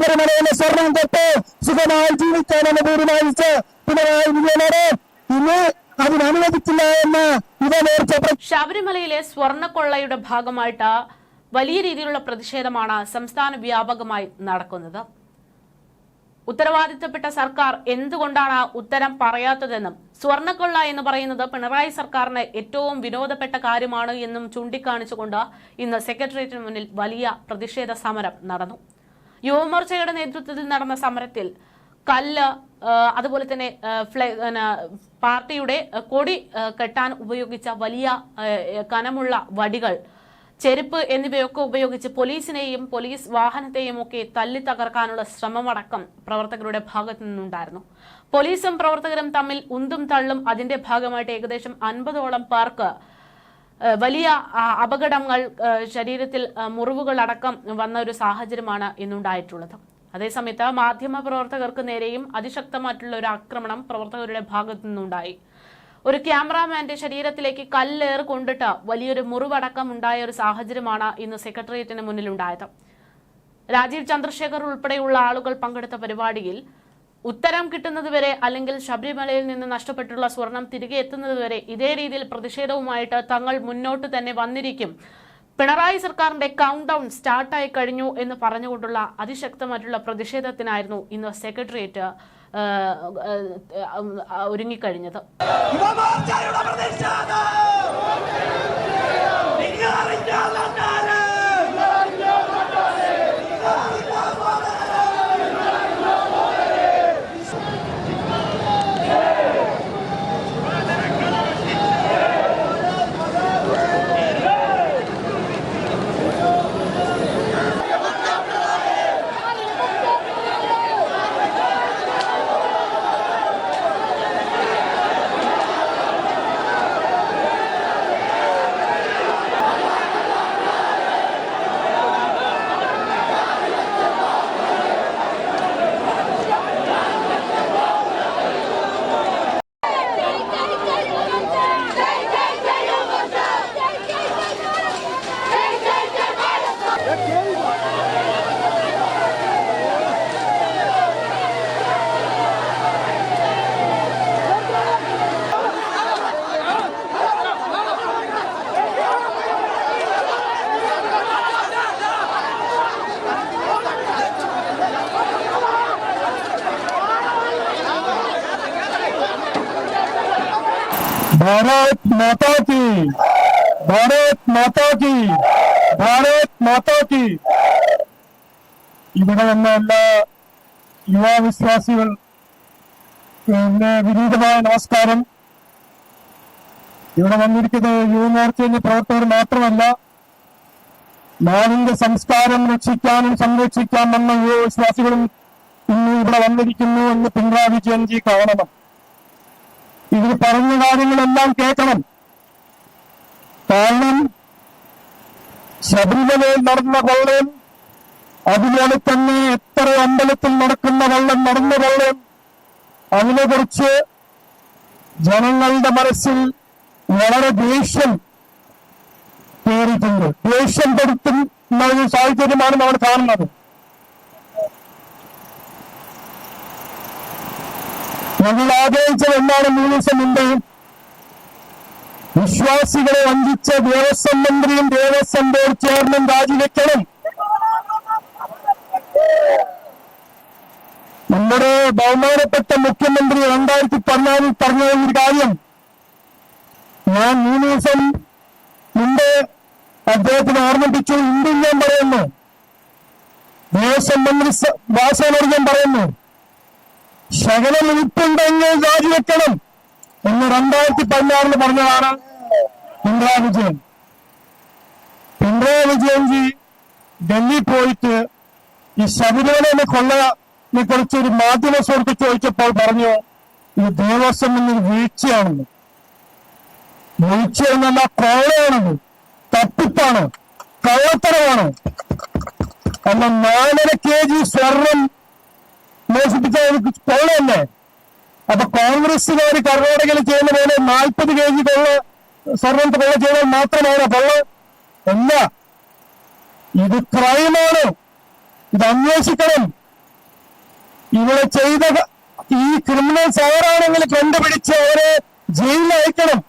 ശബരിമലയിലെ സ്വർണം തൊട്ട് സുഖമായി ജീവിക്കാനെന്ന് തീരുമാനിച്ച് പിണറായി വിജയനോട് ഇന്ന് അതിനനുവദിക്കില്ല എന്ന് ഇവ ശബരിമലയിലെ സ്വർണക്കൊള്ളയുടെ ഭാഗമായിട്ട് വലിയ രീതിയിലുള്ള പ്രതിഷേധമാണ് സംസ്ഥാന വ്യാപകമായി നടക്കുന്നത്. ഉത്തരവാദിത്തപ്പെട്ട സർക്കാർ എന്തുകൊണ്ടാണ് ഉത്തരം പറയാത്തതെന്നും സ്വർണക്കൊള്ള എന്ന് പറയുന്നത് പിണറായി സർക്കാരിന് ഏറ്റവും വിനോദപ്പെട്ട കാര്യമാണ് എന്നും ചൂണ്ടിക്കാണിച്ചുകൊണ്ട് ഇന്ന് സെക്രട്ടേറിയറ്റിന് മുന്നിൽ വലിയ പ്രതിഷേധ സമരം നടന്നു. യുവമോർച്ചയുടെ നേതൃത്വത്തിൽ നടന്ന സമരത്തിൽ കല്ല് അതുപോലെ തന്നെ ഫ്ലെ- പാർട്ടിയുടെ കൊടി കെട്ടാൻ ഉപയോഗിച്ച വലിയ കനമുള്ള വടികൾ ചെരുപ്പ് എന്നിവയൊക്കെ ഉപയോഗിച്ച് പോലീസിനെയും പോലീസ് വാഹനത്തെയും ഒക്കെ തല്ലി തകർക്കാനുള്ള ശ്രമമടക്കം പ്രവർത്തകരുടെ ഭാഗത്തു നിന്നുണ്ടായിരുന്നു. പോലീസും പ്രവർത്തകരും തമ്മിൽ ഉന്തും തള്ളും അതിന്റെ ഭാഗമായിട്ട് ഏകദേശം അൻപതോളം പേർക്ക് വലിയ അപകടങ്ങൾ ശരീരത്തിൽ മുറിവുകൾ അടക്കം വന്ന ഒരു സാഹചര്യമാണ് ഇന്നുണ്ടായിട്ടുള്ളത്. അതേസമയത്ത് മാധ്യമ പ്രവർത്തകർക്ക് നേരെയും അതിശക്തമായിട്ടുള്ള ഒരു ആക്രമണം പ്രവർത്തകരുടെ ഭാഗത്തു നിന്നുണ്ടായി. ഒരു ക്യാമറാമാന്റെ ശരീരത്തിലേക്ക് കല്ലേറ് കൊണ്ടിട്ട് വലിയൊരു മുറിവടക്കം ഉണ്ടായ ഒരു സാഹചര്യമാണ് ഇന്ന് സെക്രട്ടേറിയറ്റിന് മുന്നിലുണ്ടായത്. രാജീവ് ചന്ദ്രശേഖർ ഉൾപ്പെടെയുള്ള ആളുകൾ പങ്കെടുത്ത പരിപാടിയിൽ ഉത്തരം കിട്ടുന്നത് വരെ അല്ലെങ്കിൽ ശബരിമലയിൽ നിന്ന് നഷ്ടപ്പെട്ടുള്ള സ്വർണം തിരികെ എത്തുന്നതുവരെ ഇതേ രീതിയിൽ പ്രതിഷേധവുമായിട്ട് തങ്ങൾ മുന്നോട്ട് തന്നെ വന്നിരിക്കും. പിണറായി സർക്കാരിന്റെ കൗണ്ട് ഡൗൺ സ്റ്റാർട്ടായി കഴിഞ്ഞു എന്ന് പറഞ്ഞുകൊണ്ടുള്ള അതിശക്തമായിട്ടുള്ള പ്രതിഷേധത്തിനായിരുന്നു ഇന്ന് സെക്രട്ടേറിയറ്റ് ഒരുങ്ങിക്കഴിഞ്ഞത്. പ്രതിഷേധം നിങ്ങൾ माता की। ഭാരത് മാതാ की। ഭാരത് മാതാ की। ഇവിടെ വന്ന എല്ലാ യുവാവിശ്വാസികൾ വിനീതമായ നമസ്കാരം. ഇവിടെ വന്നിരിക്കുന്നത് യുവമോർച്ചയിലെ പ്രവർത്തകർ മാത്രമല്ല നാടിന്റെ സംസ്കാരം രക്ഷിക്കാനും സംരക്ഷിക്കാൻ വന്ന യുവവിശ്വാസികളും ഇന്ന് ഇവിടെ വന്നിരിക്കുന്നു എന്ന് പിണറായി വിജയൻജി കാണണം. ഇതിൽ പറഞ്ഞ കാര്യങ്ങളെല്ലാം കേൾക്കണം. കാരണം ശബരിമലയിൽ നടന്ന കൊള്ളയും അതുപോലെ തന്നെ എത്ര അമ്പലത്തിൽ നടക്കുന്ന കള്ളം നടന്ന കൊള്ളയും അതിനെക്കുറിച്ച് ജനങ്ങളുടെ മനസ്സിൽ വളരെ ദേഷ്യം കയറിയിട്ടുണ്ട് ദേഷ്യം പെടുത്തുന്ന ഒരു സാഹചര്യമാണ് നമ്മൾ കാണുന്നത്. ഞങ്ങൾ ആഗ്രഹിച്ചത് എന്താണ് മൂന്ന് ദിവസം മുമ്പ് വിശ്വാസികളെ വഞ്ചിച്ച ദേവസ്വം മന്ത്രിയും ദേവസ്വം ബോർഡ് ചെയർമാൻ രാജിവെക്കണം. നമ്മുടെ ബഹുമാനപ്പെട്ട മുഖ്യമന്ത്രി രണ്ടായിരത്തി പതിനാലിൽ പറഞ്ഞ ഒരു കാര്യം. ഞാൻ മൂന്ന് ദിവസം മുമ്പ് അദ്ദേഹത്തിന് ഓർമ്മിപ്പിച്ചു. ഇന്ത്യൻ ഞാൻ പറയുന്നു. ദേവസ്വം മന്ത്രി വാസവർഗം പറയുന്നു. ശകലം ഉൾപ്പുണ്ടെങ്കിൽ രാജിവെക്കണം എന്ന് രണ്ടായിരത്തി പതിനാറിൽ പറഞ്ഞതാണ് പിണറായി വിജയൻ. പിണറായി വിജയൻജി ഡൽഹി പോയിട്ട് ഈ ശബരിമലയിലെ കൊള്ളനെ കുറിച്ച് ഒരു മാധ്യമ സുഹൃത്ത് ചോദിച്ചപ്പോൾ പറഞ്ഞു ഇത് ദേവസ്വം എന്നൊരു വീഴ്ചയാണെന്ന്. വീഴ്ച എന്നല്ല കോളയാണെന്ന്. തട്ടിപ്പാണ്. കള്ളത്തരമാണ്. അല്ല നാലര കെ ജി സ്വർണം മോഷിപ്പിച്ച കൊള്ള കൊള്ളയല്ലേ? അപ്പൊ കോൺഗ്രസ്സുകാർ കർണാടകയിൽ ചെയ്യുന്ന പോലെ നാൽപ്പത് കെ ജി കൊള്ള സ്വർണത്തെ കൊള്ള ചെയ്താൽ മാത്രമാണ് കൊള്ള. അല്ല ഇത് ക്രൈമാണ്. ഇത് അന്വേഷിക്കണം. ഇവിടെ ചെയ്ത ഈ ക്രിമിനൽസ് ആരാണെങ്കിൽ കണ്ടുപിടിച്ച് അവരെ ജയിലിൽ അയക്കണം.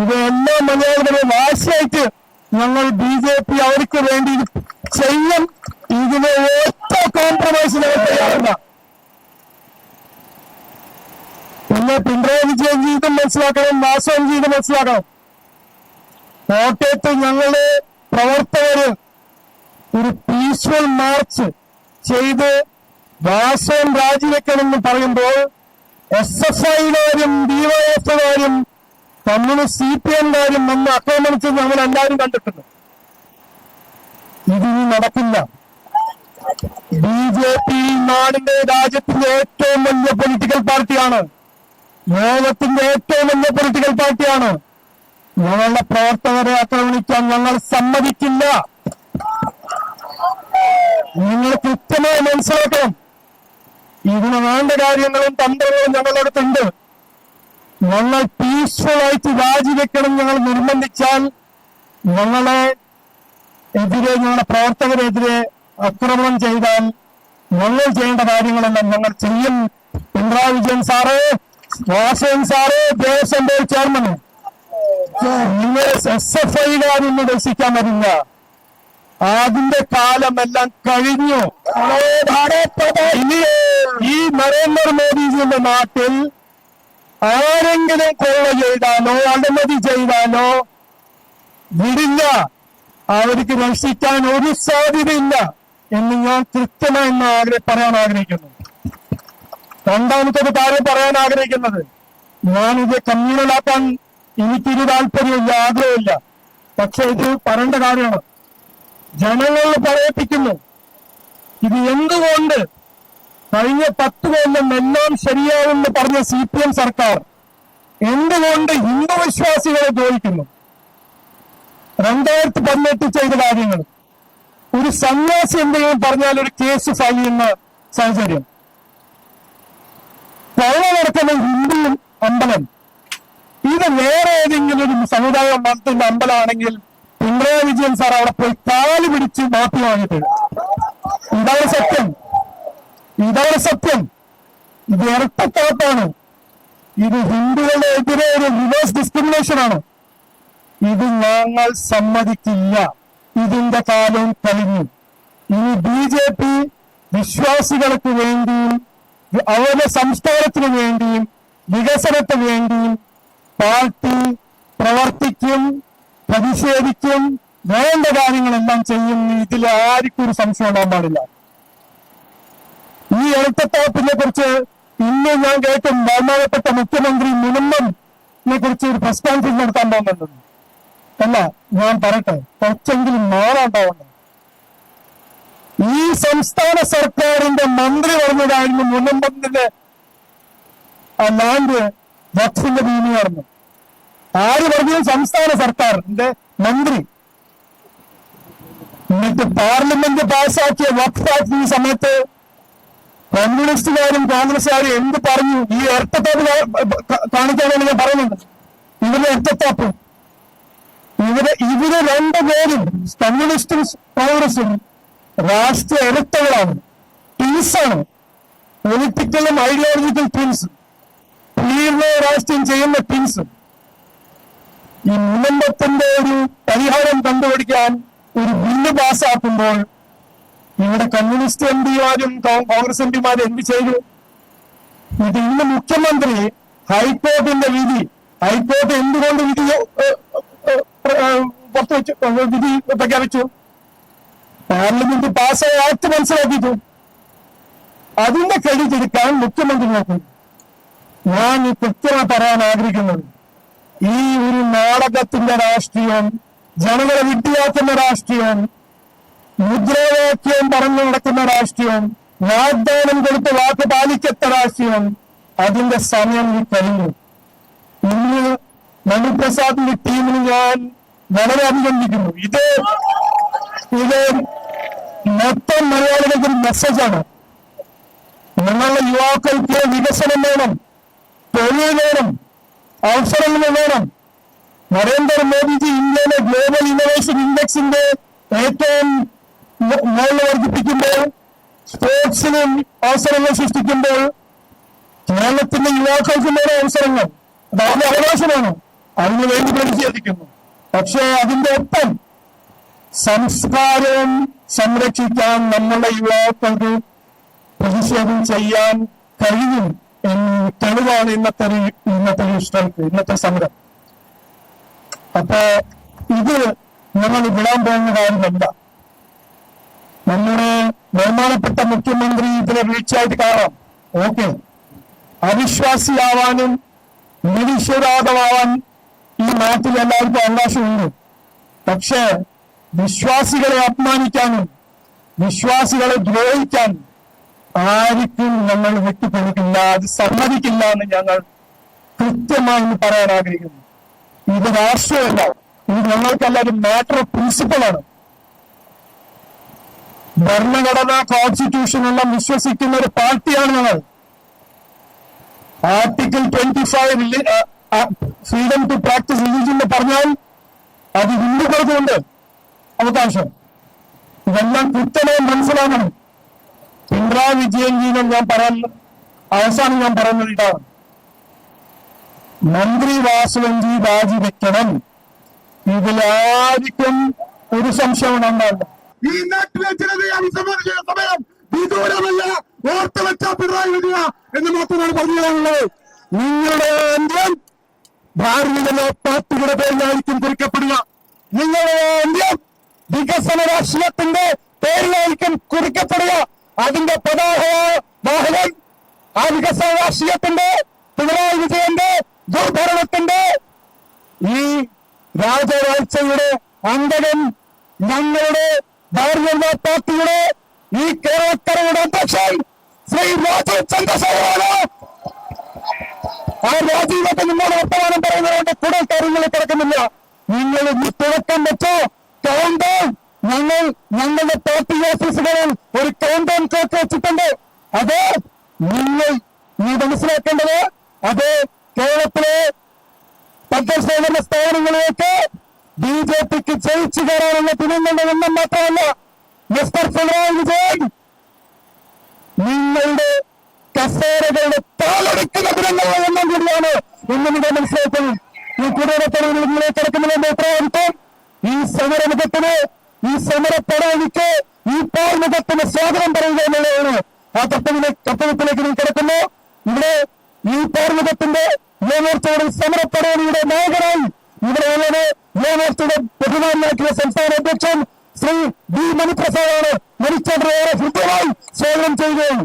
ഇത് എല്ലാ മലയാളികളും വാശിയായിട്ട് ഞങ്ങൾ ബി ജെ പി അവർക്ക് വേണ്ടി ചെയ്യും. ഇതിന് ഒറ്റ കോംപ്രമൈസ് തയ്യാറല്ല. പിന്നെ പിണറായി വിജയൻ ജീവിതം മനസ്സിലാക്കണം വാസവൻ ജീവിതം മനസ്സിലാക്കണം. കോട്ടയത്ത് ഞങ്ങൾ പ്രവർത്തകര് ഒരു പീസ്ഫുൾ മാർച്ച് ചെയ്ത് വാസവൻ രാജിവെക്കണമെന്ന് പറയുമ്പോൾ എസ് എഫ് ഐകാരും ഡിവൈഎഫ്കാരും കമ്മ്യൂണിസ്റ്റ് സി പി എംകാരും വന്ന് ആക്രമണിച്ചത് നമ്മൾ എല്ലാവരും കണ്ടിട്ടുണ്ട്. ഇതിനി നടക്കില്ല. ബി ജെ പി നാടിന്റെ രാജ്യത്തിന്റെ ഏറ്റവും വലിയ പൊളിറ്റിക്കൽ പാർട്ടിയാണ് ലോകത്തിന്റെ ഏറ്റവും വലിയ പൊളിറ്റിക്കൽ പാർട്ടിയാണ് ഞങ്ങളുടെ പ്രവർത്തകരെ ആക്രമിക്കാൻ ഞങ്ങൾ സമ്മതിക്കില്ല. നിങ്ങൾ കൃത്യമായി മനസ്സിലാക്കണം. ഇതിന് വേണ്ട കാര്യങ്ങളും തന്ത്രങ്ങളും ഞങ്ങളുടെ അടുത്തുണ്ട്. ഞങ്ങൾ പീസ്ഫുൾ ആയിട്ട് രാജിവെക്കണം ഞങ്ങൾ നിർബന്ധിച്ചാൽ ഞങ്ങളെ എതിരെ ഞങ്ങളുടെ പ്രവർത്തകരെതിരെ ആക്രമണം ചെയ്താൽ ഞങ്ങൾ ചെയ്യേണ്ട കാര്യങ്ങളെല്ലാം ഞങ്ങൾ ചെയ്യും. Pinarayi Vijayan sir Vasavan sir Devaswom board chairman. നിങ്ങൾ എസ് എഫ് ഐകാരൊന്ന് രക്ഷിക്കാൻ വരില്ല അതിന്റെ കാലമെല്ലാം കഴിഞ്ഞു. ഇനി ഈ നരേന്ദ്രമോദിജിയുടെ നാട്ടിൽ ആരെങ്കിലും കൊള്ള ചെയ്താലോ അഴിമതി ചെയ്താലോ വിടില്ല. അവർക്ക് രക്ഷിക്കാൻ ഒരു സാധ്യതയില്ല. എന്ന് ഞാൻ കൃത്യമായി ആഗ്രഹ പറയാൻ ആഗ്രഹിക്കുന്നു. രണ്ടാമത്തെ കാര്യം പറയാൻ ആഗ്രഹിക്കുന്നത് ഞാനിത് കമ്മ്യൂണലാക്കാൻ എനിക്കൊരു താല്പര്യമില്ല ആഗ്രഹമില്ല. പക്ഷെ ഇത് പറയേണ്ട കാര്യമാണ്. ജനങ്ങളിൽ പറയിപ്പിക്കുന്നു. ഇത് എന്തുകൊണ്ട് കഴിഞ്ഞ പത്ത് കൊല്ലം എല്ലാം ശരിയാവുമെന്ന് പറഞ്ഞ സി പി എം സർക്കാർ എന്തുകൊണ്ട് ഹിന്ദു വിശ്വാസികളെ ദ്രോഹിക്കുന്നു? രണ്ടായിരത്തി പതിനെട്ട് ചെയ്ത കാര്യങ്ങൾ. ഒരു സന്യാസി എന്തെങ്കിലും പറഞ്ഞാൽ ഒരു കേസ് ഫയൽ ചെയ്യുന്ന സാഹചര്യം. പൗള നടക്കുന്ന ഹിന്ദുവും അമ്പലം. ഇത് വേറെ ഏതെങ്കിലും ഒരു സമുദായം നടത്തുന്ന അമ്പലമാണെങ്കിൽ പിണറായി വിജയൻ സാർ അവിടെ പോയി കാൽ പിടിച്ച് മാപ്പി വാങ്ങിയിട്ടുണ്ട് ഇതാണ് സത്യം. ഇതാണ് സത്യം. ഇത് ഇരട്ടത്താപ്പാണ്. ഇത് ഹിന്ദുക്കളുടെ എതിരെ ഒരു റിവേഴ്സ് ഡിസ്ക്രിമിനേഷൻ ആണ്. ഇത് ഞങ്ങൾ സമ്മതിക്കില്ല. ഇതിന്റെ കാലം കഴിഞ്ഞു. ഇനി ബി ജെ പി വിശ്വാസികൾക്ക് വേണ്ടിയും അവരുടെ സംസ്കാരത്തിന് വേണ്ടിയും വികസനത്തിന് വേണ്ടിയും പാർട്ടി പ്രവർത്തിക്കും പ്രതിഷേധിക്കും വേണ്ട കാര്യങ്ങളെല്ലാം ചെയ്യും. ഇതിൽ ആർക്കും ഒരു സംശയം ഉണ്ടാകാൻ പാടില്ല. ഈ ഇരട്ടത്താപ്പിനെ കുറിച്ച് ഇന്ന് ഞാൻ കേട്ടും ബഹുമാനപ്പെട്ട മുഖ്യമന്ത്രി മുനമ്മനെ കുറിച്ച് ഒരു പ്രസ് കോൺഫറൻസ് നടത്താൻ പോകുന്നുണ്ടെന്ന് അല്ല ഞാൻ പറയട്ടെ കുറച്ചെങ്കിലും നാളുണ്ടാവണം ഈ സംസ്ഥാന സർക്കാരിന്റെ മന്ത്രി പറഞ്ഞതായിരുന്നു മുനമ്പത്തിന്റെ ലാൻഡ് വഖഫിന്റെ ഭൂമിയായിരുന്നു ആര് പറഞ്ഞു സംസ്ഥാന സർക്കാരിന്റെ മന്ത്രി. എന്നിട്ട് പാർലമെന്റ് പാസാക്കിയ വഖഫ് ഈ സമയത്ത് കമ്മ്യൂണിസ്റ്റുകാരും കോൺഗ്രസ്സുകാരും എന്ത് പറഞ്ഞു? ഈ കാണിക്കാൻ കാണിക്കാനാണ് ഞാൻ പറയുന്നത്. ഇവരുടെ ഇരട്ടത്താപ്പ് ഇവർ ഇവർ രണ്ടുപേരും കമ്മ്യൂണിസ്റ്റും കോൺഗ്രസും രാഷ്ട്രീയ ഇരട്ടകളാണ് ട്വിൻസാണ് പൊളിറ്റിക്കലും ഐഡിയോളജിക്കൽ ട്വിൻസ് രാഷ്ട്രീയം ചെയ്യുന്ന ട്വിൻസ് ഈ മുനമ്പത്തിന്റെ ഒരു പരിഹാരം കണ്ടുപിടിക്കാൻ ഒരു ബില്ല് പാസ്സാക്കുമ്പോൾ ഇവിടെ കമ്മ്യൂണിസ്റ്റ് എം പിമാരും കോൺഗ്രസ് എം പിമാരും എന്ത് ചെയ്തു? ഇത് ഇന്ന് മുഖ്യമന്ത്രി ഹൈക്കോടതിന്റെ വിധി. ഹൈക്കോടതി എന്തുകൊണ്ട് വിധി പുറത്തുവച്ചു വിധി പ്രഖ്യാപിച്ചു. പാർലമെന്റ് പാസ്സായ ആക്ട് മനസ്സിലാക്കിയിട്ടു. അതിന്റെ ക്രെഡിറ്റ് എടുക്കാൻ മുഖ്യമന്ത്രി നോക്കും. ഞാൻ കൃത്യമായി പറയാൻ ആഗ്രഹിക്കുന്നത് ഈ ഒരു നാടകത്തിന്റെ രാഷ്ട്രീയം ജനങ്ങളെ വിഡ്ഢിയാക്കുന്ന രാഷ്ട്രീയം മുദ്രാവാക്യം പറഞ്ഞു നടക്കുന്ന രാഷ്ട്രീയം വാഗ്ദാനം കൊടുത്ത് വാക്ക് പാലിക്കത്ത രാഷ്ട്രീയം അതിന്റെ സമയം ഈ കഴിഞ്ഞു. മനുപ്രസാദിന്റെ ടീമിന് ഞാൻ വളരെ അഭിനന്ദിക്കുന്നു ഇത് ഇത് മൊത്തം മലയാളികൾക്ക് ഒരു മെസ്സേജാണ് നിങ്ങളുടെ യുവാക്കൾക്ക് വികസനം വേണം തൊഴിൽ വേണം അവസരങ്ങൾ വേണം. നരേന്ദ്രമോദിജി ഇന്ത്യയിലെ ഗ്ലോബൽ ഇന്നോവേഷൻ ഇൻഡെക്സിന്റെ ഏറ്റവും മുകളിൽ വർദ്ധിപ്പിക്കുമ്പോൾ സ്പോർട്സിനും അവസരങ്ങൾ സൃഷ്ടിക്കുമ്പോൾ കേരളത്തിന്റെ യുവാക്കൾക്കും വേണം അവസരങ്ങൾ. അത് അവരുടെ അവകാശമാണ്. അതിനു വേണ്ടി പ്രതിഷേധിക്കുന്നു. പക്ഷേ അതിന്റെ ഒപ്പം സംസ്കാരവും സംരക്ഷിക്കാൻ നമ്മുടെ യുവാക്കൾക്ക് പ്രതിഷേധം ചെയ്യാൻ കഴിയും എന്ന് തെളിവാണ് ഇന്നത്തെ ഇന്നത്തെ സ്ട്രൈക്ക് ഇന്നത്തെ സമരം അപ്പോ ഇത് നമ്മൾ വിടാൻ പോകുന്ന കാര്യമല്ല. നമ്മുടെ ബഹുമാനപ്പെട്ട മുഖ്യമന്ത്രി ഇതിനെ വീഴ്ചയായിട്ട് കാണാം. ഓക്കെ. അവിശ്വാസിയാവാനും നിരീശ്വരാതമാവാൻ ഈ നാട്ടിൽ എല്ലാവർക്കും അവകാശമുണ്ട്. പക്ഷേ വിശ്വാസികളെ അപമാനിക്കാനും വിശ്വാസികളെ ദ്രോഹിക്കാനും ആർക്കും ഞങ്ങൾ വിട്ടുപോയിട്ടില്ല അത് സമ്മതിക്കില്ല എന്ന് ഞങ്ങൾ കൃത്യമായി പറയാൻ ആഗ്രഹിക്കുന്നു. ഇത് രാഷ്ട്രീയമല്ല ഇത് ഞങ്ങൾക്കല്ല ഒരു മാറ്റർ ഓഫ് പ്രിൻസിപ്പളാണ് ഭരണഘടന കോൺസ്റ്റിറ്റ്യൂഷൻ വിശ്വസിക്കുന്ന ഒരു പാർട്ടിയാണ് ഞങ്ങൾ. Article twenty five freedom to practise religion എന്ന് പറഞ്ഞാൽ അത് ഹിന്ദുക്കൾക്കുണ്ട് അവകാശം ഇതെല്ലാം കൃത്യമായി മനസ്സിലാക്കണം. പിണറായി വിജയൻ ജീവൻ ഞാൻ പറയാൻ അവസാനം ഞാൻ പറയുന്നത് ഇതാണ്. മന്ത്രി വാസുവഞ്ചി രാജിവെക്കണം. ഇതിലാർക്കും ഒരു സംശയം ഉണ്ടാവില്ല. ഈ നാട്ടിലെ ജനതയെ അഭിസംബോധന സമയം വിദൂരമല്ല ഓർത്തുവെച്ച പിണറായി വിജയ എന്ന് മാത്രമാണ് പറഞ്ഞു തരാനുള്ളത് നിങ്ങളുടെ അന്ത്യം ഭാരതീയ പാർട്ടിയുടെ പേരിലായിരിക്കും കുറിക്കപ്പെടുക. നിങ്ങളുടെ അന്ത്യം വികസന രാഷ്ട്രീയത്തിന്റെ പേരിലായിരിക്കും കുറിക്കപ്പെടുക. അതിന്റെ പതാക വാഹനം ആ വികസന രാഷ്ട്രീയത്തിന്റെ പിണറായി വിജയന്റെ ദുർഭരണത്തിന്റെ ഈ രാജവാഴ്ചയുടെ അന്തകം ഞങ്ങളുടെ ഭാരതീയ പാർട്ടിയുടെ ഈ കേരളക്കരയുടെ അധ്യക്ഷൻ ശ്രീ രാജീവ് ചന്ദ്രശേഖരാണ് ആ രാജീവത്തെ നിന്നോട് വർത്തമാനം പറയുന്നതുകൊണ്ട് കൂടുതൽ കാര്യങ്ങളിൽ കിടക്കുന്നില്ല നിങ്ങൾ ഇന്ന് തുടക്കം വെച്ചോ. കൗണ്ട് ഡൗൺ ഞങ്ങൾ ഞങ്ങളുടെ പാർട്ടി ഓഫീസുകളിൽ ഒരു കൗണ്ട് ഡൗൺ ക്ലോക്ക് വെച്ചിട്ടുണ്ട്. അത് നിങ്ങൾ നീ മനസ്സിലാക്കേണ്ടത് അത് കേരളത്തിലെ തദ്ദേശഭരണ സ്ഥാപനങ്ങളിലേക്ക് ബി ജെ പിക്ക് ജയിച്ചു കയറാനുള്ള തിരുവനന്തപുരം എണ്ണം മാത്രമല്ല. മിസ്റ്റർ പിണറായി വിജയൻ നിങ്ങളുടെ കസേരകളുടെ താലടിക്കുന്ന ദിനങ്ങളുടെ എണ്ണം കൂടിയാണ് എന്ന് നിങ്ങൾ മനസ്സിലാക്കുന്നത് ഈ നിങ്ങളെ കിടക്കുന്നതിന്റെ ഉത്തരവാദിത്വം ഈ സമരമുഖത്തിന് ഈ സമര പടവലിക്ക് ഈ പോർമുഖത്തിന് സ്വാഗതം പറയുക എന്നുള്ളതാണ്. ആ കത്തവിലെ കർത്തവ്യത്തിലേക്ക് നിങ്ങൾ കിടക്കുന്നു. ഇവിടെ ഈ പാർമുഖത്തിന്റെ യുവമോർച്ചയുടെ സമരപ്പടവലിയുടെ നായകനായി ഇവിടെ ഉള്ളത് യുവമോർച്ചയുടെ ബഹുമാനായിട്ടുള്ള സംസ്ഥാന അധ്യക്ഷൻ ശ്രീ ബി മണിപ്രസാദാണ്. മരിച്ചവരെ ഏറെ ഹൃദ്യമായി സ്വാഗതം ചെയ്യുകയാണ്.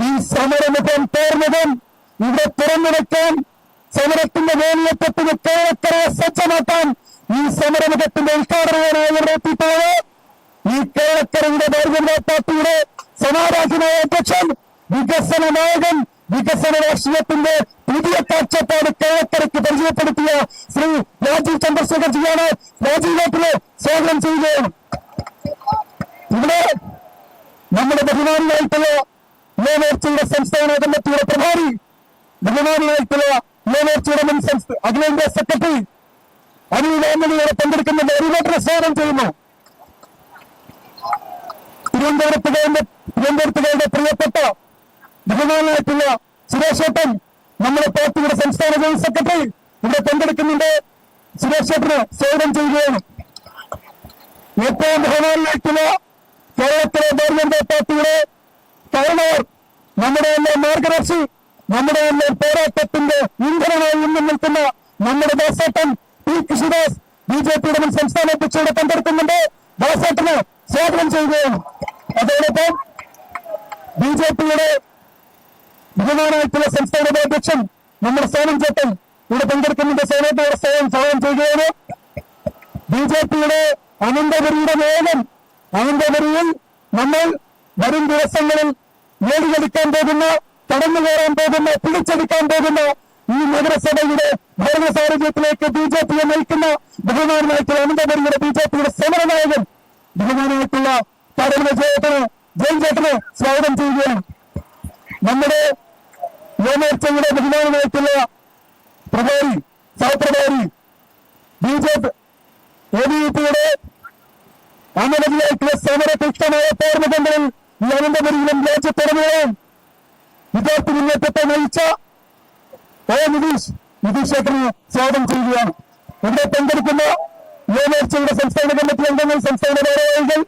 ഈ സമരമുഖം തോർന്നതും ഇവിടെ തുറന്നു വെക്കാൻ സമരത്തിന്റെ വേലിയറ്റത്തിന് കേരളക്കരയെ സജ്ജമാക്കാൻ ഈ സമരമുഖത്തിന്റെ ഉദ്ഘാടനമാണ് ഇവിടെ എത്തിയിട്ടുള്ളത് ഈ കേരളക്കരയുടെ ഭാരതീയ പാർട്ടിയുടെ സമാരാധനായ അധ്യക്ഷൻ വികസന നായകൻ വികസന രാഷ്ട്രീയത്തിന്റെ പുതിയ കാഴ്ചപ്പാട് കേരളക്കരയ്ക്ക് പരിചയപ്പെടുത്തിയ ശ്രീ രാജീവ് ചന്ദ്രശേഖർജിയാണ് രാജീവ് നാട്ടിലെ സ്വാഗതം ചെയ്യുകയാണ് ഇവിടെ നമ്മുടെ ബഹുമാനിയായിട്ടുള്ള യുവമോർച്ചയുടെ സംസ്ഥാന കമ്മിറ്റിയുടെ പ്രഭാരി ബഹുമാനിയായിട്ടുള്ള യുവമോർച്ചയുടെ മുൻ സംസ്ഥാന അഖിലേന്ത്യാ സെക്രട്ടറി അനിൽ വേമനിയുടെ പങ്കെടുക്കുന്ന ഒരുപാട് സ്വാഗതം ചെയ്യുന്നു തിരുവനന്തപുരത്തുകാരുടെ തിരുവനന്തപുരത്തുകാരുടെ പ്രിയപ്പെട്ട ബഹുമാനായിട്ടുള്ള സുരേഷ് ഏട്ടൻ നമ്മുടെ പാർട്ടിയുടെ സംസ്ഥാന ജനറൽ സെക്രട്ടറി ഇവിടെ പങ്കെടുക്കുന്നുണ്ട് സുരേഷ് ഏട്ടന് സ്വാഗതം ചെയ്യുകയാണ് ഏറ്റവും ബഹുമാനായിട്ടുള്ള കേരളത്തിലെ ഭാരതീയ പാർട്ടിയുടെ കൗണവർ നമ്മുടെ എല്ലാം മാർഗദർശി നമ്മുടെ എല്ലാം പോരാട്ടത്തിന്റെ ഇന്ധനമായി ഇന്നും നിൽക്കുന്ന നമ്മുടെ ദാസേട്ടൻ പി കൃഷിദാസ് ബി ജെ പിയുടെ മുൻ സംസ്ഥാന അധ്യക്ഷയുടെ പങ്കെടുക്കുന്നുണ്ട്. ദാസേട്ടന് സ്വാഗതം ചെയ്യുകയാണ് അതോടൊപ്പം ബി ജെ പിയുടെ ബഹുമാനായിട്ടുള്ള സംസ്ഥാന അധ്യക്ഷൻ നമ്മുടെ സോനം ചേട്ടൻ ഇവിടെ പങ്കെടുക്കുന്നുണ്ട് സോനത്തോടെ സ്വയം സ്വാഗതം ചെയ്യുകയാണ് ബി ജെ പിയുടെ അനന്തപുരിയുടെ നേതം അനന്തപുരിയിൽ നമ്മൾ വരും ദിവസങ്ങളിൽ നേടിയെടുക്കാൻ പോകുന്ന കടന്നു കയറാൻ പോകുന്ന പിടിച്ചെടുക്കാൻ പോകുന്ന ഈ നഗരസഭയുടെ ഭരണ സാരഥ്യത്തിലേക്ക് ബി ജെ പിയെ നയിക്കുന്ന ബഹുമാനായിട്ടുള്ള അനന്തപുരിയുടെ ബി ജെ പിയുടെ സമരനായകൻ ബഹുമാനായിട്ടുള്ള കടലിലെ ജയത്തിന് ജയൻ ചേട്ടന് സ്വാഗതം ചെയ്യുകയാണ് നമ്മുടെ യുവമോർച്ചയുടെ ബഹുമാനായിട്ടുള്ള പ്രഭാരി സഹപ്രഭാരി B J P A B പിയുടെ അനവധിയായിട്ടുള്ള സമര വ്യത്യസ്തമായ പോർമുഖങ്ങളിൽ ഈ അനന്തപുരിയിലും രാജ്യത്തുടനീളം വിദ്യാർത്ഥി മുന്നേറ്റത്തെ നയിച്ച ഓ നിതീഷ് നിതീഷ് ശേഖരനെ സ്വാഗതം ചെയ്യുകയാണ്. ഇവിടെ പങ്കെടുക്കുന്ന യുവമോർച്ചയുടെ സംസ്ഥാന കമ്മിറ്റി അംഗങ്ങൾ സംസ്ഥാന ഭാരവാഹികൾ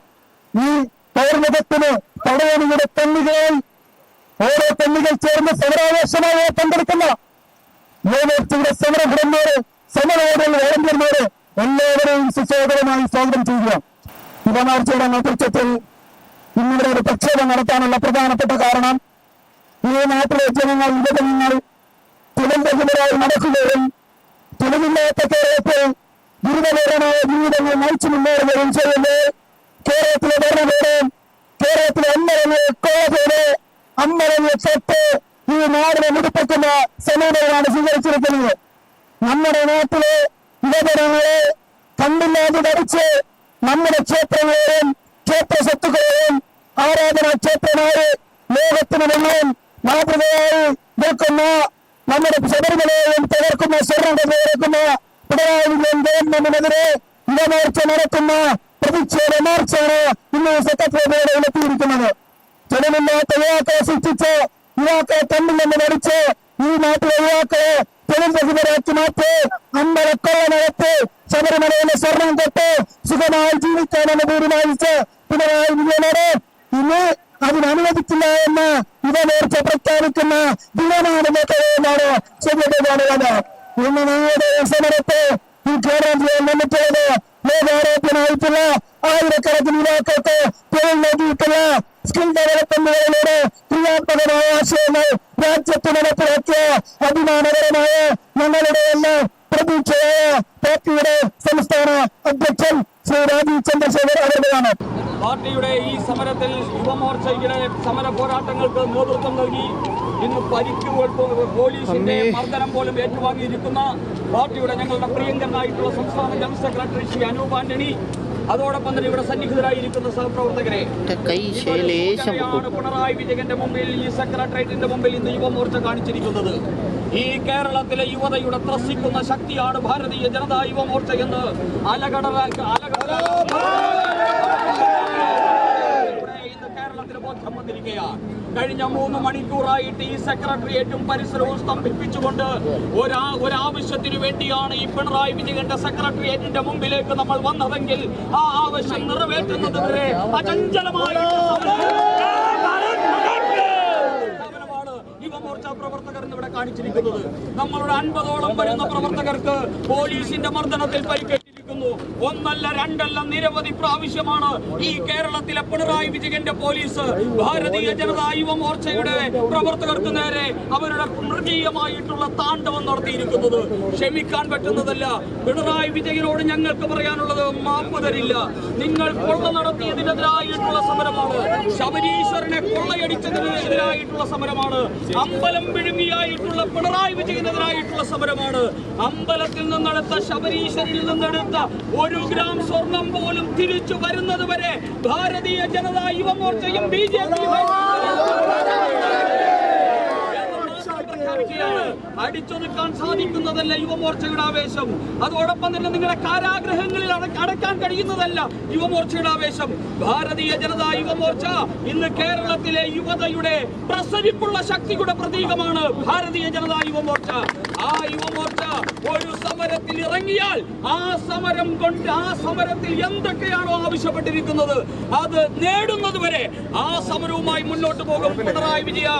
ഈ പൗർമകത്തിന് തടയാനിയുടെ കണ്ണികളായി ഓരോ കണ്ണികൾ ചേർന്ന് സമരാവേശമായി പങ്കെടുക്കുന്ന യുവമോർച്ചയുടെ സമരഭടന്മാര് സമരവാദികൾ വോളണ്ടിയർമാര് എല്ലാവരെയും സുസ്വാഗതമായി സ്വാഗതം ചെയ്യുക. യുവമാർച്ചയുടെ നേതൃത്വത്തിൽ ഇന്നിവിടെ ഒരു പ്രക്ഷേപം നടത്താനുള്ള പ്രധാനപ്പെട്ട കാരണം ഈ നാട്ടിലെ ജനങ്ങൾ യുവജനങ്ങൾ തൊഴിൽരഹിതരായി നടക്കുകയും തൊഴിലില്ലാത്ത കേരളത്തിൽ ദുരിതപൂർണമായ ജീവിതങ്ങൾ നയിച്ചു മുന്നേറുകയും ചെയ്യുന്നത് കേരളത്തിലെ ഭരണകൂടം കേരളത്തിലെ അമ്മരങ്ങൾ കോളേജിലെ അമ്മരങ്ങൾ തൊട്ട് ഈ നാടിനെ മുടിപ്പിക്കുന്ന സമീപനമാണ് സ്വീകരിച്ചിരിക്കുന്നത്. നമ്മുടെ നാട്ടിലെ യുവജനങ്ങളെ കണ്ടില്ലാതെ ധരിച്ച് നമ്മുടെ ക്ഷേത്രങ്ങളെയും ക്ഷേത്ര സ്വത്തുക്കളെയും ആരാധനാ ക്ഷേത്രമായി ലോകത്തിന് മുഴുവൻ മാതൃകയായി നിൽക്കുന്ന നമ്മുടെ ശബരിമലയെയും തകർക്കുന്ന സ്വർണം തകർക്കുന്ന പിണറായി വിജയൻ ഗവൺമെന്റിനെതിരെ യുവമോർച്ച നടത്തുന്ന പ്രതിഷേധ മാർച്ചാണ് ഇന്ന് സെക്രട്ടറിയുടെ എത്തിയിരിക്കുന്നത്. തൊഴിലില്ലാത്ത യുവാക്കളെ സൃഷ്ടിച്ച് യുവാക്കളെ തമ്മിൽ നടിച്ച് ഈ നാട്ടിലെ യുവാക്കളെ തൊഴിൽ രഹിതരാക്കി മാറ്റി അമ്പലക്കൊള്ള നടത്തി ശബരിമലയിലെ സ്വർണം തൊട്ട് സുഖമായി ജീവിക്കാനെന്ന് തീരുമാനിച്ച് പിണറായി വിജയനോട് ഇന്ന് അതിനനുവദിക്കില്ല എന്ന് യുവമോർച്ച പ്രഖ്യാപിക്കുന്ന ദിനമാണ് എന്നാണ് ശരിയുടെ കാണുന്നത് ഇന്ന് ഞങ്ങളുടെ ഈ സമരത്തെ ഈ കേരളത്തിൽ വന്നിട്ടുള്ളത് ലോകാരോഗ്യമായിട്ടുള്ള ആയിരക്കണക്കിന് യുവാക്കൾക്ക് തൊഴിൽ നൽകിയിട്ടുള്ള സ്കിൽ ഡെവലപ്മെന്റുകളിലൂടെ ക്രിയാത്മകമായ ആശയങ്ങൾ രാജ്യത്ത് നടപ്പിലാക്കിയ അഭിമാനകരമായ ഞങ്ങളുടെ എല്ലാം പ്രതീക്ഷയായ പാർട്ടിയുടെ സംസ്ഥാന അധ്യക്ഷൻ ശ്രീ രാജീവ് ചന്ദ്രശേഖർ അവരുടെയാണ് പാർട്ടിയുടെ ഈ സമരത്തിൽ യുവമോർച്ചയുടെ സമര പോരാട്ടങ്ങൾക്ക് നേതൃത്വം നൽകി ഇന്ന് പരിക്ക് പോലീസിന്റെ മർദ്ദനം പോലും ഏറ്റുവാങ്ങിയിരിക്കുന്ന പാർട്ടിയുടെ ഞങ്ങളുടെ പ്രിയങ്കരനായിട്ടുള്ള സംസ്ഥാന ജനറൽ സെക്രട്ടറി ശ്രീ അനൂപ് ആന്റണി അതോടൊപ്പം തന്നെ ഇവിടെ സന്നിഹിതരായിരിക്കുന്ന സഹപ്രവർത്തകരെ പിണറായി വിജയന്റെ മുമ്പിൽ ഈ സെക്രട്ടേറിയറ്റിന്റെ മുമ്പിൽ ഇന്ന് യുവമോർച്ച കാണിച്ചിരിക്കുന്നത്. ഈ കേരളത്തിലെ യുവതയുടെ ത്രസിക്കുന്ന ശക്തിയാണ് ഭാരതീയ ജനതാ യുവമോർച്ച എന്ന് അലകടലാക്കി ഇവിടെ ഇന്ന് വന്നിരിക്കുകയാണ് കഴിഞ്ഞ മൂന്ന് മണിക്കൂറായിട്ട് ഈ സെക്രട്ടേറിയറ്റും പരിസരവും സ്തംഭിപ്പിച്ചുകൊണ്ട് ഒരാ ഒരാവശ്യത്തിന് വേണ്ടിയാണ് ഈ പിണറായി വിജയന്റെ സെക്രട്ടേറിയറ്റിന്റെ മുമ്പിലേക്ക് നമ്മൾ വന്നതെങ്കിൽ ആ ആവശ്യം നിറവേറ്റുന്നത് വരെ അചഞ്ചലമായ പ്രവർത്തകർ ഇവിടെ കാണിച്ചിരിക്കുന്നത്. നമ്മളുടെ അൻപതോളം വരുന്ന പ്രവർത്തകർക്ക് പോലീസിന്റെ മർദ്ദനത്തിൽ പരിക്കേറ്റിരിക്കുന്നു ഒന്നല്ല രണ്ടല്ല നിരവധി പ്രാവശ്യമാണ് ഈ കേരളത്തിലെ പിണറായി വിജയന്റെ പോലീസ് ഭാരതീയ ജനതാ യുവ മോർച്ചയുടെ പ്രവർത്തകർക്ക് നേരെ അവരുടെ മൃഗീയമായിട്ടുള്ള താണ്ഡവം നടത്തിയിരിക്കുന്നത്. ക്ഷമിക്കാൻ പറ്റുന്നതല്ല. പിണറായി വിജയനോട് ഞങ്ങൾക്ക് പറയാനുള്ളത് മാപ്പ് തരില്ല. നിങ്ങൾ കൊള്ള നടത്തിയതിനെതിരായിട്ടുള്ള സമരമാണ്. ശബരീശ്വരനെ കൊള്ളയടിച്ചതിനെതിരായിട്ടുള്ള സമരമാണ്. അമ്പലം വിഴുങ്ങിയായിട്ടുള്ള പിണറായി വിജയനെതിരായിട്ടുള്ള സമരമാണ്. അമ്പലത്തിൽ നിന്നെടുത്ത ശബരീശ്വരിൽ നിന്നെടുത്ത ഒരു ഗ്രാം സ്വർണം പോലും തിരിച്ചു വരുന്നത് വരെ ഭാരതീയ ജനതാ യുവമോർച്ചയും ബി ജെ പി അടിച്ചൊതുക്കാൻ സാധിക്കുന്നതല്ല യുവമോർച്ചയുടെ ആവേശം. അതോടൊപ്പം തന്നെ നിങ്ങളുടെ കാരാഗ്രഹങ്ങളിൽ അടക്കാൻ കഴിയുന്നതല്ല യുവമോർച്ചയുടെ ആവേശം. ഭാരതീയ ജനതാ യുവമോർച്ച ഇന്ന് കേരളത്തിലെ യുവതയുടെ പ്രസരിപ്പുള്ള ശക്തിയുടെ പ്രതീകമാണ് ഭാരതീയ ജനതാ യുവമോർച്ച ആ യുവമോർച്ച ഒരു സമരത്തിൽ ഇറങ്ങിയാൽ ആ സമരം കൊണ്ട് ആ സമരത്തിൽ എന്തൊക്കെയാണോ ആവശ്യപ്പെട്ടിരിക്കുന്നത് അത് നേടുന്നത് വരെ ആ സമരവുമായി മുന്നോട്ട് പോകും. പിണറായി വിജയ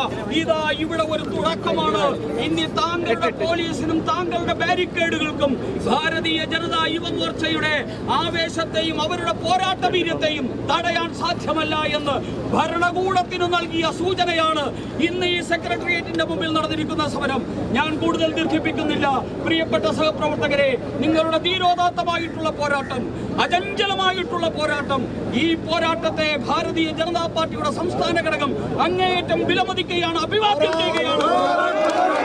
ഇതാ ഇവിടെ ഒരു തുടക്കമാണ്. ഇനി താങ്കളുടെ പോലീസിനും താങ്കളുടെ ബാരിക്കേഡുകൾക്കും ഭാരതീയ ജനതാ യുവമോർച്ചയുടെ ആവേശത്തെയും അവരുടെ പോരാട്ട വീര്യത്തെയും തടയാൻ സാധ്യമല്ല എന്ന് ഭരണകൂടത്തിന് നൽകിയ സൂചനയാണ് ഇന്ന് ഈ സെക്രട്ടേറിയറ്റിന്റെ മുമ്പിൽ നടന്നിരിക്കുന്ന സമരം. ഞാൻ കൂടുതൽ ദീർഘിപ്പിക്കുന്നില്ല. പ്രിയപ്പെട്ട സഹപ്രവർത്തകരെ നിങ്ങളുടെ ധീരോദാത്തമായിട്ടുള്ള പോരാട്ടം അചഞ്ചലമായിട്ടുള്ള പോരാട്ടം ഈ പോരാട്ടത്തെ ഭാരതീയ ജനതാ പാർട്ടിയുടെ സംസ്ഥാന ഘടകം അങ്ങേയറ്റം വിലമതിക്കുകയാണ് അഭിവാദ്യം ചെയ്യുകയാണ്.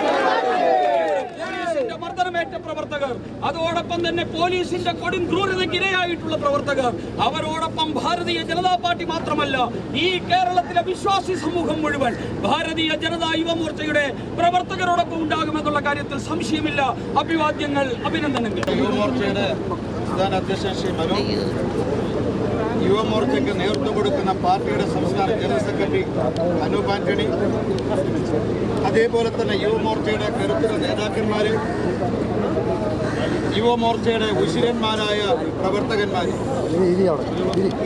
മർദ്ദനമേറ്റ പ്രവർത്തകർ അതോടൊപ്പം തന്നെ പോലീസിന്റെ കൊടും ക്രൂരതയ്ക്ക് ഇരയായിട്ടുള്ള പ്രവർത്തകർ അവരോടൊപ്പം ഭാരതീയ ജനതാ പാർട്ടി മാത്രമല്ല ഈ കേരളത്തിലെ വിശ്വാസി സമൂഹം മുഴുവൻ ഭാരതീയ ജനതാ യുവമോർച്ചയുടെ പ്രവർത്തകരോടൊപ്പം ഉണ്ടാകുമെന്നുള്ള കാര്യത്തിൽ സംശയമില്ല. അഭിവാദ്യങ്ങൾ അഭിനന്ദനങ്ങൾ. യുവമോർച്ചയുടെ സംസ്ഥാന അധ്യക്ഷൻ ശ്രീ യുവമോർച്ചയ്ക്ക് നേതൃത്വം കൊടുക്കുന്ന പാർട്ടിയുടെ സംസ്ഥാന ജനറൽ സെക്രട്ടറി അനൂപ് ആന്റണി അതേപോലെ തന്നെ യുവമോർച്ചയുടെ കരുത്തുറ്റ നേതാക്കന്മാർ യുവമോർച്ചയുടെ ഉശിരന്മാരായ പ്രവർത്തകന്മാർ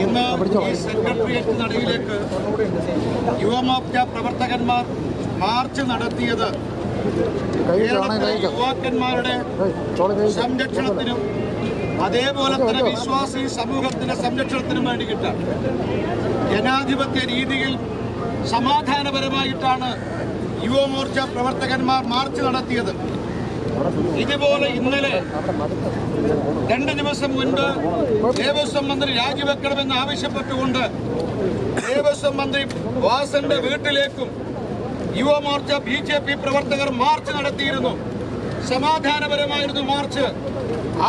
ഇന്ന് ഈ സെക്രട്ടേറിയറ്റ് നടയിലേക്ക് യുവമോർച്ച പ്രവർത്തകന്മാർ മാർച്ച് നടത്തിയത് കേരളത്തിലെ യുവാക്കന്മാരുടെ സംരക്ഷണത്തിനും അതേപോലെ തന്നെ വിശ്വാസി സമൂഹത്തിന്റെ സംരക്ഷണത്തിനും വേണ്ടിയിട്ടാണ് ജനാധിപത്യ രീതിയിൽ സമാധാനപരമായിട്ടാണ് യുവമോർച്ച പ്രവർത്തകന്മാർ മാർച്ച് നടത്തിയത്. ഇതുപോലെ ഇന്നലെ രണ്ട് ദിവസം മുൻപ് ദേവസ്വം മന്ത്രി രാജിവെക്കണമെന്ന് ആവശ്യപ്പെട്ടുകൊണ്ട് ദേവസ്വം മന്ത്രി വാസന്റെ വീട്ടിലേക്കും യുവമോർച്ച ബി പ്രവർത്തകർ മാർച്ച് നടത്തിയിരുന്നു. സമാധാനപരമായിരുന്നു മാർച്ച്.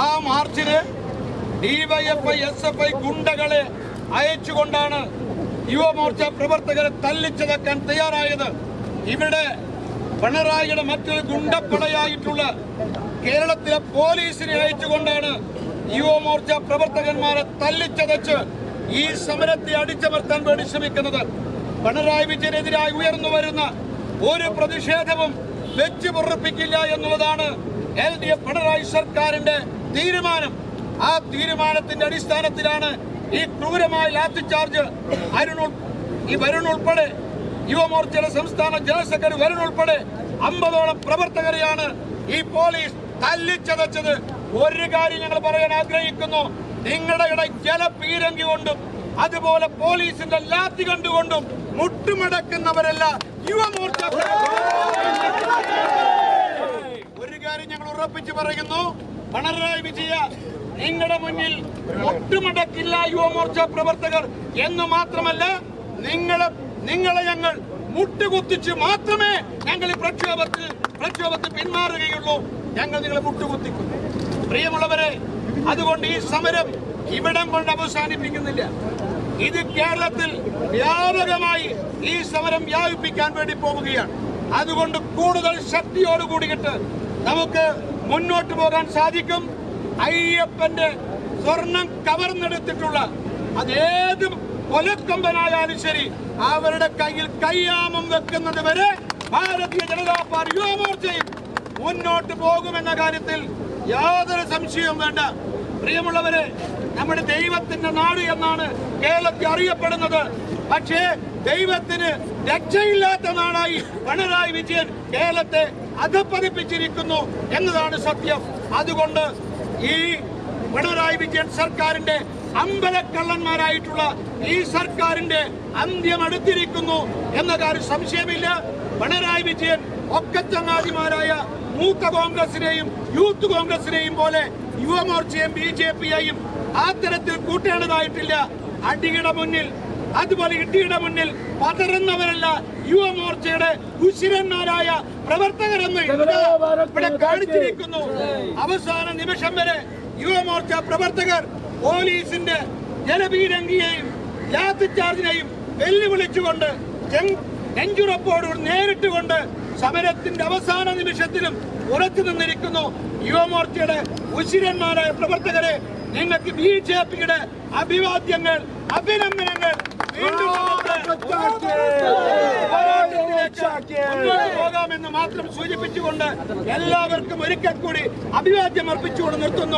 ആ മാർച്ചിന് ഡിവൈഎഫ്ഐ എസ് എഫ് ഐ ഗുണ്ടകളെ അയച്ചുകൊണ്ടാണ് യുവമോർച്ച പ്രവർത്തകരെ തല്ലിച്ചതക്കാൻ തയ്യാറായത്. ഇവിടെ പിണറായിയുടെ മറ്റൊരു ഗുണ്ടപ്പടയായിട്ടുള്ള കേരളത്തിലെ പോലീസിനെ അയച്ചുകൊണ്ടാണ് യുവമോർച്ച പ്രവർത്തകന്മാരെ തല്ലിച്ചതച്ച് ഈ സമരത്തെ അടിച്ചമർത്താൻ വേണ്ടി ശ്രമിക്കുന്നത്. പിണറായി വിജയനെതിരായി ഉയർന്നു വരുന്ന ഒരു പ്രതിഷേധവും വെച്ച് പൊറപ്പിക്കില്ല എന്നുള്ളതാണ് എൽ ഡി എഫ് പിണറായി സർക്കാരിന്റെ തീരുമാനം. ആ തീരുമാനത്തിന്റെ അടിസ്ഥാനത്തിലാണ് ഈ ക്രൂരമായ ലാത്തിചാർജ് അരുൺ ഈ വരുൺ ഉൾപ്പെടെ യുവമോർച്ചയുടെ സംസ്ഥാന ജനറൽ സെക്രട്ടറി വരുൺ ഉൾപ്പെടെ അമ്പതോളം പ്രവർത്തകരെയാണ് ഈ പോലീസ് തല്ലിച്ചതച്ചത്. ഒരു കാര്യം ഞങ്ങൾ പറയാൻ ആഗ്രഹിക്കുന്നു. നിങ്ങളുടെ ഇടയിൽ ജലപീരങ്കി കൊണ്ടും അതുപോലെ പോലീസിന്റെ ലാത്തി കണ്ടുകൊണ്ടും മുട്ടുമടക്കുന്നവരല്ല യുവമോർച്ച. ഒരു കാര്യം ഞങ്ങൾ ഉറപ്പിച്ചു പറയുന്നു പിണറായി വിജയ നിങ്ങളുടെ മുന്നിൽ മുട്ടുമടക്കില്ല യുവമോർച്ച പ്രവർത്തകർ എന്ന് മാത്രമല്ല നിങ്ങളെ നിങ്ങളെ ഞങ്ങൾ മുട്ടുകുത്തിച്ച് മാത്രമേ ഞങ്ങൾ ഈ പ്രക്ഷോഭത്തിൽ പ്രക്ഷോഭത്തിൽ പിന്മാറുകയുള്ളൂ. ഞങ്ങൾ നിങ്ങളെ മുട്ടുകുത്തിക്കുന്നു. പ്രിയമുള്ളവരെ അതുകൊണ്ട് ഈ സമരം ഇവിടം കൊണ്ട് അവസാനിപ്പിക്കുന്നില്ല. ഇത് കേരളത്തിൽ വ്യാപകമായി ഈ സമരം വ്യാപിപ്പിക്കാൻ വേണ്ടി പോവുകയാണ്. അതുകൊണ്ട് കൂടുതൽ ശക്തിയോട് കൂടിയിട്ട് നമുക്ക് മുന്നോട്ട് പോകാൻ സാധിക്കും. അയ്യപ്പന്റെ സ്വർണം കവർന്നെടുത്തിട്ടുള്ള അതേത് കൊലക്കമ്പനായാലും ശരി അവരുടെ കയ്യിൽ കയ്യാമം വെക്കുന്നത് വരെ ഭാരതീയ ജനതാ പാർട്ടി യുവമോർച്ചയും മുന്നോട്ട് പോകുമെന്ന കാര്യത്തിൽ യാതൊരു സംശയവും വേണ്ട. പ്രിയമുള്ളവരെ നമ്മുടെ ദൈവത്തിന്റെ നാട് എന്നാണ് കേരളത്തിൽ അറിയപ്പെടുന്നത്. പക്ഷേ ദൈവത്തിന് രക്ഷയില്ലാത്ത നാടായി പിണറായി വിജയൻ കേരളത്തെ അധപ്പതിപ്പിച്ചിരിക്കുന്നു എന്നതാണ് സത്യം. അതുകൊണ്ട് ഈ പിണറായി വിജയൻ സർക്കാരിന്റെ അമ്പലക്കള്ളന്മാരായിട്ടുള്ള ഈ സർക്കാരിന്റെ അന്ത്യം അടുത്തിരിക്കുന്നു എന്ന കാര്യം സംശയമില്ല. പിണറായി വിജയൻ ഒക്കച്ചങ്ങാതിമാരായ മൂത്ത കോൺഗ്രസിനെയും യൂത്ത് കോൺഗ്രസിനെയും പോലെ യുവമോർച്ചയും ബി ജെ പിയെയും ആ തരത്തിൽ കൂട്ടേണ്ടതായിട്ടില്ല. അടിയുടെ മുന്നിൽ അതുപോലെ ഇടിയുടെ മുന്നിൽ പതറുന്നവരല്ല യുവമോർച്ചയുടെ ഉശിരന്മാരായ പ്രവർത്തകരെന്ന് ഇവിടെ കാണിച്ചിരിക്കുന്നു. അവസാന നിമിഷം വരെ യുവമോർച്ച പ്രവർത്തകർ പോലീസിന്റെ ജലപീരങ്കിയെയും ലാത്തിച്ചാർജിനെയും വെല്ലുവിളിച്ചുകൊണ്ട് നെഞ്ചുറപ്പോട് നേരിട്ട് കൊണ്ട് സമരത്തിന്റെ അവസാന നിമിഷത്തിലും ഉറച്ചു നിന്നിരിക്കുന്നു യുവമോർച്ചയുടെ ഉശിരന്മാരായ പ്രവർത്തകരെ. നിങ്ങൾക്ക് ബി ജെ പിയുടെ അഭിവാദ്യങ്ങൾ അഭിനന്ദനങ്ങൾ വീണ്ടും പോകാമെന്ന് മാത്രം സൂചിപ്പിച്ചുകൊണ്ട് എല്ലാവർക്കും ഒരിക്കൽ കൂടി അഭിവാദ്യം അർപ്പിച്ചുകൊണ്ട് നിർത്തുന്നു.